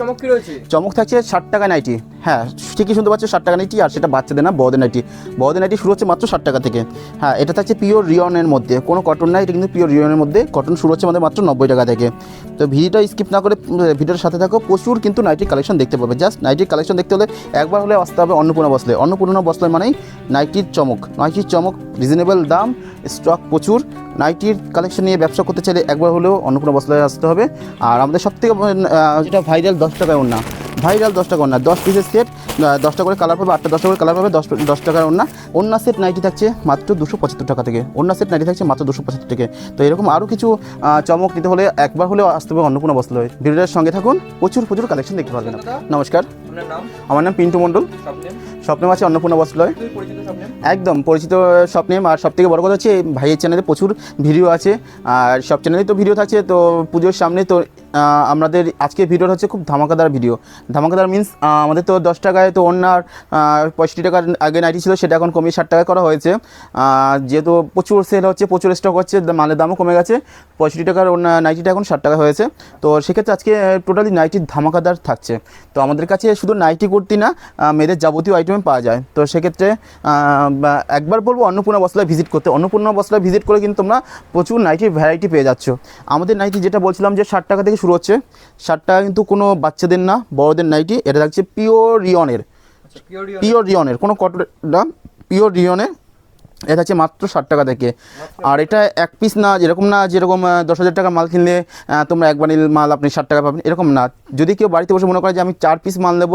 চমক কি রয়েছে? চমক থাকছে ষাট টাকা নাইটি। হ্যাঁ ঠিকই শুনতে পাচ্ছ, ষাট টাকা নাইটি আর সেটা বাচ্চাদের না, বড়দের নাইটি বড়দের নাইটি শুরু হচ্ছে মাত্র ষাট টাকা থেকে। হ্যাঁ এটা থাকছে পিওর রিয়নের মধ্যে। কোনো কটন নাই, এটা কিন্তু পিওর রিয়নের মধ্যে। কটন শুরু হচ্ছে আমাদের মাত্র নব্বই টাকা থেকে। তো ভিডিওটা স্কিপ না করে ভিডিওর সাথে থাকো। প্রচুর কিন্তু নাইটির কালেকশন দেখতে পাবে। জাস্ট নাইটির কালেকশন দেখতে হলে একবার হলে আসতে হবে অন্নপূর্ণা বসলে। অন্নপূর্ণা বসলে মানেই নাইটির চমক। নাইটির চমক রিজনেবল দাম স্টক প্রচুর। নাইটির কালেকশন নিয়ে ব্যবসা করতে চাইলে একবার হলেও অন্নপূর্ণা বসলে আসতে হবে। আর আমাদের সব থেকে যেটা ভাইরাল দশ টাকায় ওনা ভাইরাল দশ টাকা ওনা দশ পিসের সেট দশটা করে কালার পাবে আটটা দশটা করে কালার পাবে দশ দশ টাকার অন্য অন্য সেট নাইটি থাকছে মাত্র দুশো পঁচাত্তর টাকা থেকে। অন্য সেট নাইটি থাকছে মাত্র দুশো পঁচাত্তর থেকে। তো এরকম আরও কিছু চমক নিতে হলে একবার হলেও আসতে হবে অন্নপূর্ণা বসলে ভিডিওটার সঙ্গে থাকুন প্রচুর প্রচুর কালেকশন দেখতে পারবেন নমস্কার। আপনার নাম? আমার নাম পিন্টু মণ্ডল। স্বপ্নেম আছে অন্নপূর্ণা বস্ত্রালয় একদম পরিচিত স্বপ্নেম আর সব থেকে বড় কথা হচ্ছে ভাইয়ের চ্যানেলে প্রচুর ভিডিও আছে। আর সব চ্যানেলেই তো ভিডিও থাকছে তো পুজোর সামনে তো আমাদের আজকে ভিডিওটা হচ্ছে খুব ধামাকাদার ভিডিও। ধামাকাদার মিন্স আমাদের তো দশ টাকায় তো অন্য পঁয়ষট্টি টাকার আগে নাইটি ছিল সেটা এখন কমিয়ে ষাট টাকায় করা হয়েছে। যেহেতু প্রচুর সেল হচ্ছে প্রচুর স্টক হচ্ছে মালের দামও কমে গেছে। পঁয়ষট্টি টাকার অন্য নাইটিটা এখন ষাট টাকা হয়েছে। তো সেক্ষেত্রে আজকে টোটালি নাইটির ধামাকাদার থাকছে। তো আমাদের কাছে শুধু নাইটি কুর্তি না মেয়েদের যাবতীয় আইটেমে পাওয়া যায়। তো সেক্ষেত্রে একবার বলব অন্নপূর্ণা বসলায় ভিজিট করতে। অন্নপূর্ণা বস্ত্রায় ভিজিট করে কিন্তু তোমরা প্রচুর নাইটির ভ্যারাইটি পেয়ে যাচ্ছ। আমাদের নাইটি যেটা বলছিলাম যে ষাট টাকা থেকে শুরু হচ্ছে। ষাট টাকা কিন্তু কোনো বাচ্চাদের না বড়দের নাইটি এটা থাকছে পিওর রিয়নের পিওর রিয়নের কোনো কটন না পিওর রিয়নের এটা হচ্ছে মাত্র ষাট টাকা থেকে। আর এটা এক পিস না, যেরকম না, যেরকম দশ হাজার টাকা মাল কিনলে তোমরা এক বানিল মাল আপনি ষাট টাকা পাবেন, এরকম না। যদি কেউ বাড়িতে বসে মনে করে যে আমি চার পিস মাল নেব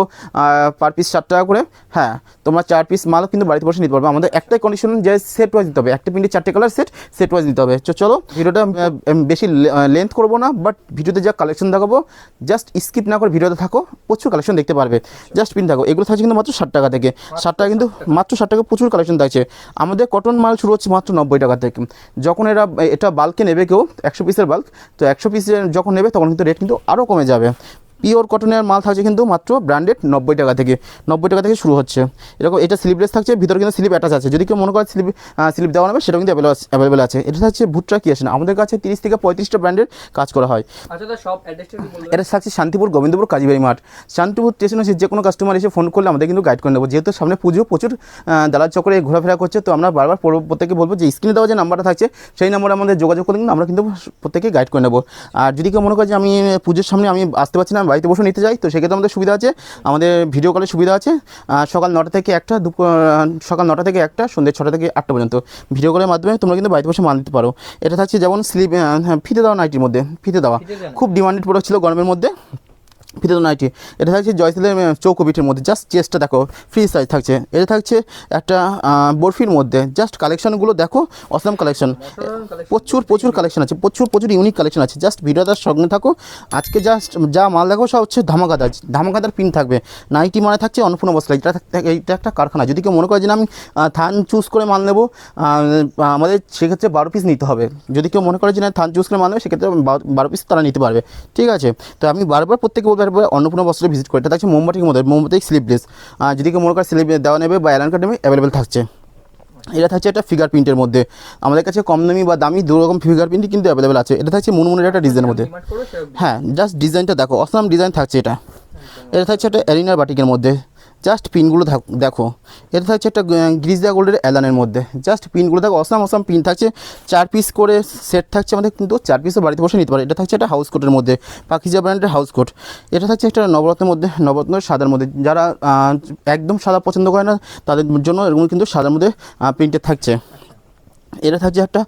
পার পিস ষাট টাকা করে হ্যাঁ তোমরা চার পিস মাল কিন্তু বাড়িতে বসে নিতে পারবে। আমাদের একটাই কন্ডিশন যে সেট ওয়াইজ দিতে হবে। একটা প্রিন্টে চারটে কালার সেট সেট ওয়াইজ দিতে হবে। চলো, ভিডিওটা বেশি লেন্থ করব না বাট ভিডিওতে যা কালেকশন দেখাবো জাস্ট স্কিপ না করে ভিডিওতে থাকো, প্রচুর কালেকশন দেখতে পারবে। জাস্ট পিন থাকো। এগুলো থাকছে কিন্তু মাত্র ষাট টাকা থেকে। ষাট টাকা কিন্তু, মাত্র ষাট টাকা প্রচুর কালেকশন থাকছে। আমাদের কটন মাল শুরু হচ্ছে মাত্র নব্বই টাকা থেকে। যখন এরা এটা বাল্কে নেবে কেউ, একশো পিসের বাল্ক তো একশো পিসের যখন নেবে, তখন কিন্তু রেট কিন্তু আরও কমে যাবে। পিওর কটনের মাল থাকছে কিন্তু মাত্র ব্র্যান্ডেড নব্বই টাকা থেকে নব্বই টাকা থেকে শুরু হচ্ছে। এরকম এটা স্লিপলেস থাকছে ভিতরে কিন্তু স্লিপ অ্যাটাচ আছে। যদি কেউ মনে করে স্লিপ স্লিপ দেওয়া নেবে সেটা কিন্তু অ্যাভেলেবেল আছে এটা থাকছে ভুট্টা কি আছে না? আমাদের কাছে তিরিশ থেকে পঁয়ত্রিশটা ব্র্যান্ডের কাজ করা হয়। আচ্ছা এটা থাকছে শান্তিপুর গোবিন্দপুর কাজীবাড়ি মাঠ। শান্তিপুর স্টেশনে এসে যে কোনো কাস্টমার এসে ফোন করলে আমাদের কিন্তু গাইড করে নেব। যেহেতু সামনে পুজো প্রচুর দালাল চক্রে ঘোরাফেরা করছে তো আমরা বারবার পর- প্রত্যেকে বলব যে স্ক্রিনে দেওয়া যে নাম্বারটা থাকছে সেই নাম্বারে আমাদের যোগাযোগ করলে কিন্তু আমরা কিন্তু প্রত্যেকে গাইড করে নেব। আর যদি কেউ মনে করে যে আমি পুজোর সামনে আমি আসতে পারছি না বাড়িতে বসে নিতে যাই। তো সেক্ষেত্রে আমাদের সুবিধা আছে। আমাদের ভিডিও কলের সুবিধা আছে। সকাল নটা থেকে একটা দুপুর সকাল নটা থেকে একটা সন্ধ্যে ছটা থেকে আটটা পর্যন্ত। ভিডিও কলের মাধ্যমে তোমরা কিন্তু বাড়িতে বসে মাল নিতে পারো। এটা থাকছে যেমন স্লিপ ফিতে দেওয়া নাইটির মধ্যে ফিতে দেওয়া? খুব ডিমান্ডেড প্রোডাক্ট ছিল গরমের মধ্যে। ফিতে নাইটি এটা থাকছে জয়সেলের চৌকোবিটের মধ্যে। জাস্ট চেস্টটা দেখো ফ্রি সাইজ থাকছে। এটা থাকছে একটা বরফির মধ্যে। জাস্ট কালেকশনগুলো দেখো অসম কালেকশন প্রচুর প্রচুর কালেকশন আছে। প্রচুর প্রচুর ইউনিক কালেকশন আছে। জাস্ট ভিডিওটার সঙ্গে থাকো। আজকে জাস্ট যা মাল দেখো, সব হচ্ছে ধামাকাদার ধামাকাদার পিন থাকবে। নাইটি মানে থাকছে অন্নপূর্ণা বসলা এটা এইটা একটা কারখানা। যদি কেউ মনে করে যে আমি থান চুজ করে মাল নেব আমাদের সেক্ষেত্রে বারো পিস নিতে হবে। যদি কেউ মনে করে যে না থান চুজ করে মাল নেবে, সেক্ষেত্রে বারো পিস তারা নিতে পারবে। ঠিক আছে? তো আমি বারবার প্রত্যেকে একবার অন্নপূর্ণা বস্ত্রে ভিজিট করে। এটা থাকছে মোমবাটি মধ্যে মোমবাতি স্লিপলেস যদি কেউ মনে করে স্লিপ দেওয়া নেবে বা অ্যালান কার্ড নেবে অ্যাভেলেবেল থাকছে। এটা থাকছে একটা ফিগার প্রিন্টের মধ্যে। আমাদের কাছে কম দামি বা দামি দু রকম ফিগার প্রিন্টই কিন্তু অ্যাভেলেবেল আছে। এটা থাকছে মুনমুনের একটা ডিজাইনের মধ্যে। হ্যাঁ জাস্ট ডিজাইনটা দেখো অসম ডিজাইন থাকছে এটা। এটা থাকছে একটা অ্যারিনার বাটিকের মধ্যে। জাস্ট পিনগুলো দেখো। এটা থাকছে একটা গ্রিজা গোল্ডের অ্যালানের মধ্যে। জাস্ট পিনগুলো দেখো অসাম অসাম পিন থাকছে। চার পিস করে সেট থাকছে আমাদের কিন্তু চার পিসও বাড়িতে বসে নিতে পারে। এটা থাকছে একটা হাউস কোটের মধ্যে, পাখিজা ব্র্যান্ডের হাউস কোট এটা থাকছে একটা নবরত্নের মধ্যে নবরত্নের সাদার মধ্যে। যারা একদম সাদা পছন্দ করে না, তাদের জন্য এরকম কিন্তু সাদার মধ্যে প্রিন্টেড থাকছে। এটা থাকছে একটা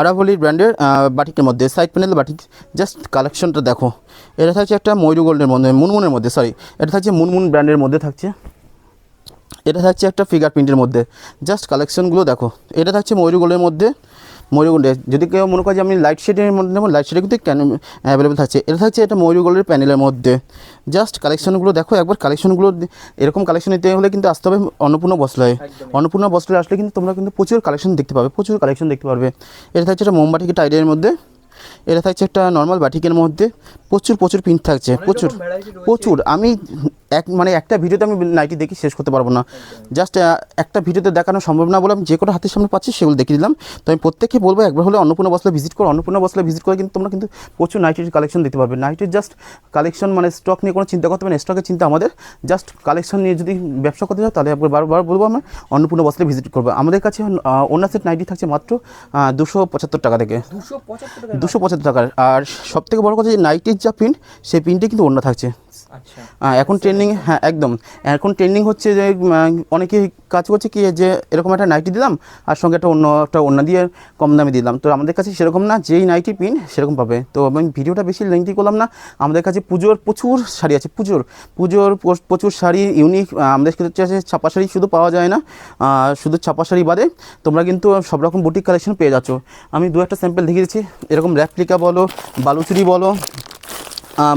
আরাবলির ব্র্যান্ডের বাটিকের মধ্যে সাইড প্যানেল বাটিক। জাস্ট কালেকশনটা দেখো। এটা থাকছে একটা ময়ূর গোল্ডের মধ্যে, মুনমুনের মধ্যে সরি এটা থাকছে মুনমুন ব্র্যান্ডের মধ্যে থাকছে। এটা থাকছে একটা ফিগার প্রিন্টের মধ্যে। জাস্ট কালেকশনগুলো দেখো। এটা থাকছে ময়ূর গোল্ডের মধ্যে। ময়ূর যদি কেউ মনে করে যে আমি লাইট শেডের মধ্যে নেব লাইট শেডে কিন্তু ক্যান অ্যাভেলেবেল থাকছে। এটা থাকছে এটা ময়ূরগোল্ডের প্যানেলের মধ্যে। জাস্ট কালেকশনগুলো দেখো একবার কালেকশনগুলো এরকম কালেকশন নিতে হলে কিন্তু আসতে হবে অন্নপূর্ণ বসলায়। অন্নপূর্ণ বস্ত্রে আসলে কিন্তু তোমরা কিন্তু প্রচুর কালেকশন দেখতে পাবে প্রচুর কালেকশন দেখতে পারবে। এটা থাকছে একটা মোমবাটিকে টাইডের মধ্যে। এটা থাকছে একটা নর্মাল বাটিকের মধ্যে। প্রচুর প্রচুর প্রিন্ট থাকছে প্রচুর। প্রচুর। আমি এক মানে একটা ভিডিওতে আমি নাইটি দেখি শেষ করতে পারব না। জাস্ট একটা ভিডিওতে দেখানো সম্ভব না বলে আমি যে কোনো হাতের সামনে পাচ্ছি সেগুলো দেখিয়ে দিলাম। তো আমি প্রত্যেককে বলব একবার হলে অন্নপূর্ণা বসলে ভিজিট করো। অন্নপূর্ণা বসলে ভিজিট করে কিন্তু তোমরা কিন্তু প্রচুর নাইটির কালেকশন দিতে পারবে। নাইটির জাস্ট কালেকশন মানে স্টক নিয়ে কোনো চিন্তা করতে হবে না। স্টকের চিন্তা আমাদের। জাস্ট কালেকশন নিয়ে যদি ব্যবসা করতে চাও তাহলে একবার বারবার বলব আমরা অন্নপূর্ণা বসলে ভিজিট করব। আমাদের কাছে অন্য সেট নাইটি থাকছে মাত্র দুশো পঁচাত্তর টাকা থেকে। দুশো পঁচাত্তর টাকা থাকার। আর সবথেকে বড় কথা যে নাইটির যা প্রিন্ট সেই প্রিন্টে কিন্তু অন্য থাকছে। এখন ট্রেন্ডিং হ্যাঁ একদম। এখন ট্রেন্ডিং হচ্ছে যে অনেকে কাজ করছে কি যে এরকম একটা নাইটি দিলাম আর সঙ্গে একটা অন্য একটা অন্য দিয়ে কম দামে দিলাম। তো আমাদের কাছে সেরকম না যেই নাইটি পিন সেরকম পাবে। তো আমি ভিডিওটা বেশি লেংথি করলাম না। আমাদের কাছে পুজোর প্রচুর শাড়ি আছে পুজোর। পুজোর প্রচুর শাড়ি ইউনিক আমাদের কাছে ছাপা শাড়ি শুধু পাওয়া যায় না। শুধু ছাপা শাড়ি বাদে তোমরা কিন্তু সব রকম বুটিক কালেকশন পেয়ে যাচ্ছ। আমি দু একটা স্যাম্পেল দেখিয়ে দিচ্ছি। এরকম র্যাপ্লিকা বলো বালুচুরি বলো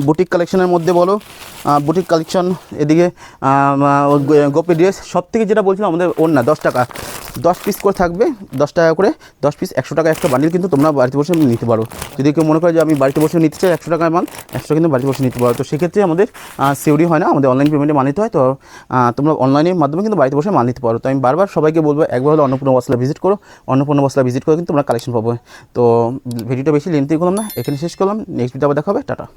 বুটিক কালেকশনের মধ্যে বলো। বুটিক কালেকশন এদিকে গোপি ড্রেস সব থেকে যেটা বলছিলাম আমাদের ওর না দশ টাকা। দশ পিস করে থাকবে, দশ টাকা করে, দশ পিস একশো টাকা একটা বান্ডিল কিন্তু তোমরা বাড়িতে বসে নিতে পারো। যদি কেউ মনে করে যে আমি বাড়িতে বসে নিতে চাই একশো টাকার মাল একশো কিন্তু বাড়িতে বসে নিতে পারো। তো সেক্ষেত্রে আমাদের সিউরি হয় না, আমাদের অনলাইন পেমেন্টে মাল নিতে হয়। তো তোমরা অনলাইনের মাধ্যমে কিন্তু বাড়িতে বসে মাল নিতে পারো। তো আমি বারবার সবাইকে বলব, একবার হলে অন্নপূর্ণা মশলা ভিজিট করো। অন্নপূর্ণ মশলা ভিজিট করে কিন্তু তোমরা কালেকশন পাবো। তো, ভিডিওটা বেশি লেন্থি করলাম না, এখানে শেষ করলাম। নেক্সট ভিডিও আবার দেখা হবে। টাটা।